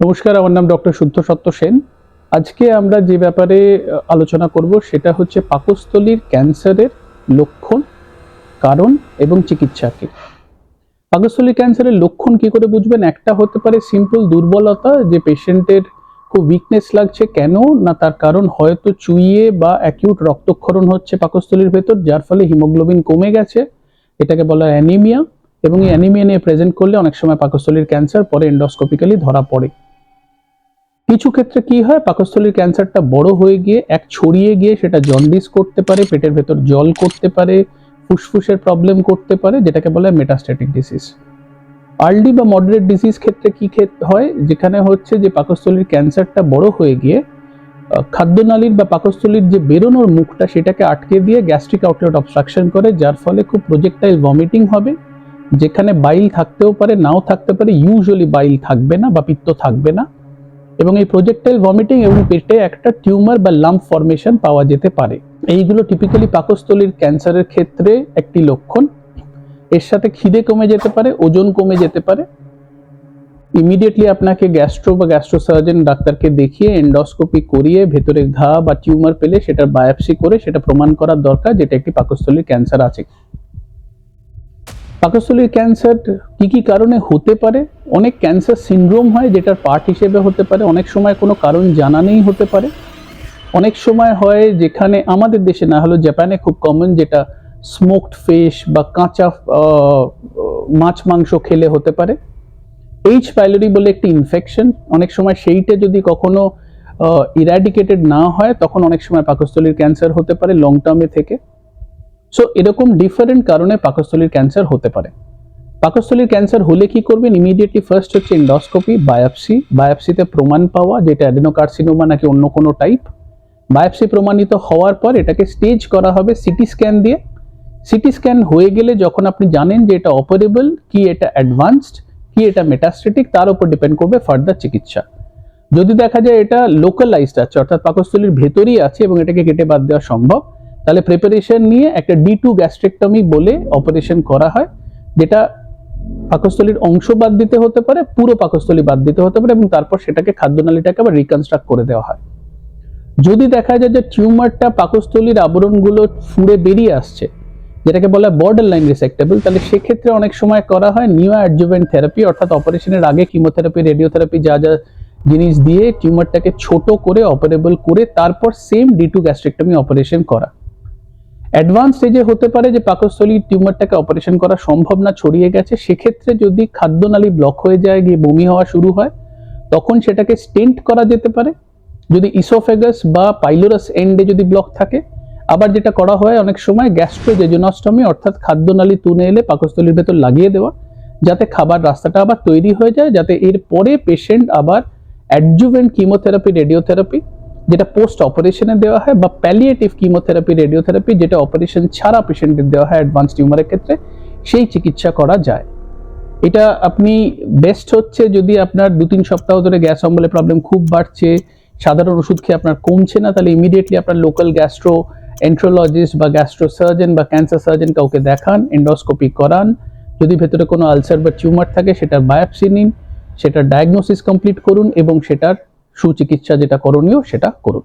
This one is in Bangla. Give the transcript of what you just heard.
নমস্কার, আমার নাম ডক্টর শুদ্ধ সত্য সেন। আজকে আমরা যে ব্যাপারে আলোচনা করব সেটা হচ্ছে পাকস্থলীর ক্যান্সারের লক্ষণ, কারণ এবং চিকিৎসা কি পাকস্থলীর ক্যান্সারের লক্ষণ কি করে বুঝবেন? একটা হতে পারে সিম্পল দুর্বলতা, যে পেশেন্টের খুব উইকনেস লাগছে, কেন না তার কারণ হয়তো চুইয়ে বা অ্যাকিউট রক্তক্ষরণ হচ্ছে পাকস্থলীর ভেতর, যার ফলে হিমোগ্লোবিন কমে গেছে, এটাকে বলা অ্যানিমিয়া এবং এই অ্যানিমিয়া নিয়ে প্রেজেন্ট করলে অনেক সময় পাকস্থলীর ক্যান্সার, পরে এন্ডোস্কোপিক্যালি ধরা পড়ে। কিছু ক্ষেত্রে কি হয়, পাকস্থলীর ক্যান্সারটা বড় হয়ে গিয়ে এক ছড়িয়ে গিয়ে সেটা জন্ডিস করতে পারে, পেটের ভেতর জল করতে পারে, ফুসফুসের প্রবলেম করতে পারে, যেটাকে বলা মেটাস্ট্যাটিক ডিসিজ আর্লি বা মডারেট ডিসিজ ক্ষেত্রে কি হয়, যেখানে হচ্ছে যে পাকস্থলীর ক্যান্সারটা বড় হয়ে গিয়ে খাদ্যনালীর বা পাকস্থলীর যে বেরোনোর মুখটা সেটাকে আটকে দিয়ে গ্যাস্ট্রিক আউটলেট অবস্ট্রাকশন করে, যার ফলে খুব প্রজেক্টাইল ভমিটিং হবে, যেখানে বাইল থাকতেও পারে, নাও থাকতে পারে ইউজুয়ালি বাইল থাকবে না বা পিত্ত থাকবে না। এবং এই প্রজেক্টাইল ভমিটিং এবং পেটে একটা টিউমার বা লাম্প ফর্মেশন পাওয়া যেতে পারে। এইগুলো টিপিক্যালি পাকস্থলীর ক্যান্সারের ক্ষেত্রে একটি লক্ষণ। এর সাথে খিদে কমে যেতে পারে, ওজন কমে যেতে পারে। ইমিডিয়েটলি আপনাকে গ্যাস্ট্রো বা গ্যাস্ট্রোসার্জন ডাক্তারকে দেখিয়ে এন্ডোস্কোপি করিয়ে ভেতরে ঘা বা টিউমার পেলে সেটার বায়োপসি করে সেটা প্রমাণ করার দরকার যেটা একটি পাকস্থলীর ক্যান্সার আছে। পাকস্থলীর ক্যান্সার কি কি কারণে হতে পারে? অনেক ক্যান্সার সিন্ড্রোম হয় যেটার পার্ট হিসেবে হতে পারে। অনেক সময় কোনো কারণ জানা নেই হতে পারে। অনেক সময় হয় যেখানে আমাদের দেশে না হলেও জাপানে খুব কমন যেটা স্মোকড ফিশ বা কাঁচা মাছ, মাংস খেলে হতে পারে। এইচ পাইলোরি বলে একটি ইনফেকশন অনেক সময় সেইটা যদি কখনো ইরাডিকেটেড না হয়, তখন অনেক সময় পাকস্থলীর ক্যান্সার হতে পারে লং টার্মে থেকে। সো এরকম ডিফারেন্ট কারণে পাকস্থলীর ক্যান্সার হতে পারে। পাকস্থলীর ক্যান্সার হলে কি করবেন? ইমিডিয়েটলি ফার্স্ট হচ্ছে এন্ডোস্কোপি বায়োপসি বায়োপসিতে প্রমাণ পাওয়া যেটা অ্যাডেনোকার্সিনোমা নাকি অন্য কোনো টাইপ বায়োপসি প্রমাণিত হওয়ার পর এটাকে স্টেজ করা হবে সিটি স্ক্যান দিয়ে। সিটি স্ক্যান হয়ে গেলে যখন আপনি জানেন যে এটা অপারেবল কি এটা অ্যাডভান্সড কি এটা মেটাস্টেটিক তার উপর ডিপেন্ড করবে ফার্দার চিকিৎসা। যদি দেখা যায় এটা লোকালাইজড আছে, অর্থাৎ পাকস্থলীর ভেতরেই আছে এবং এটাকে কেটে বাদ দেওয়া সম্ভব, তাহলে প্রিপারেশন নিয়ে একটা ডি টু গ্যাস্ট্রেক্টমি বলে অপারেশন করা হয়, যেটা পাকস্থলীর অংশ বাদ দিতে হতে পারে, পুরো পাকস্থলী বাদ দিতে হতে পারে এবং তারপর সেটাকে খাদ্যনালীটাকে আবার রিকনস্ট্রাক্ট করে দেওয়া হয়। যদি দেখা যায় যে টিউমারটা পাকস্থলীর আবরণগুলো ফুঁড়ে বেরিয়ে আসছে, যেটাকে বলা বর্ডার লাইন রিসেক্টেবল তাহলে সেক্ষেত্রে অনেক সময় করা হয় নিউ অ্যাডজুভেন্ট থেরাপি অর্থাৎ অপারেশনের আগে কিমোথেরাপি রেডিওথেরাপি যা যা জিনিস দিয়ে টিউমারটাকে ছোট করে অপারেবল করে তারপর same D two gastrectomy operation করা। অ্যাডভান্স স্টেজে হতে পারে যে পাকস্থলী টিউমারটাকে অপারেশন করা সম্ভব না, ছড়িয়ে গেছে। সেক্ষেত্রে যদি খাদ্যনালী ব্লক হয়ে যায়, গিয়ে বমি হওয়া শুরু হয়, তখন সেটাকে স্টেন্ট করা যেতে পারে। যদি ইসোফেগাস বা পাইলোরাস এন্ডে যদি ব্লক থাকে, আবার যেটা করা হয় অনেক সময় গ্যাস্ট্রোজেজোনস্টমি অর্থাৎ খাদ্যনালী তুলে এলে পাকস্থলীর ভেতর লাগিয়ে দেওয়া, যাতে খাবার রাস্তাটা আবার তৈরি হয়ে যায়, যাতে এর পরে পেশেন্ট আবার অ্যাডজুভেন্ট কিমোথেরাপি রেডিওথেরাপি যেটা পোস্ট অপারেশনে দেওয়া হয় বা প্যালিয়েটিভ কিমোথেরাপি রেডিওথেরাপি যেটা অপারেশন ছাড়া পেশেন্টের দেওয়া হয় অ্যাডভান্স টিউমারের ক্ষেত্রে, সেই চিকিৎসা করা যায়। এটা আপনি বেস্ট হচ্ছে যদি আপনার দু তিন সপ্তাহ ধরে গ্যাস অম্বলের প্রবলেম খুব বাড়ছে, সাধারণ ওষুধ খেয়ে আপনার কমছে না, তাহলে ইমিডিয়েটলি আপনার লোকাল গ্যাস্ট্রো এন্ট্রোলজিস্ট বা গ্যাস্ট্রো সার্জন বা ক্যান্সার সার্জন কাউকে দেখান এন্ডোস্কোপি করান। যদি ভেতরে কোনো আলসার বা টিউমার থাকে, সেটার বায়োপসি নিন, সেটার ডায়াগনোসিস কমপ্লিট করুন এবং সেটার সুচিকিৎসা যেটা করণীয় সেটা করুন।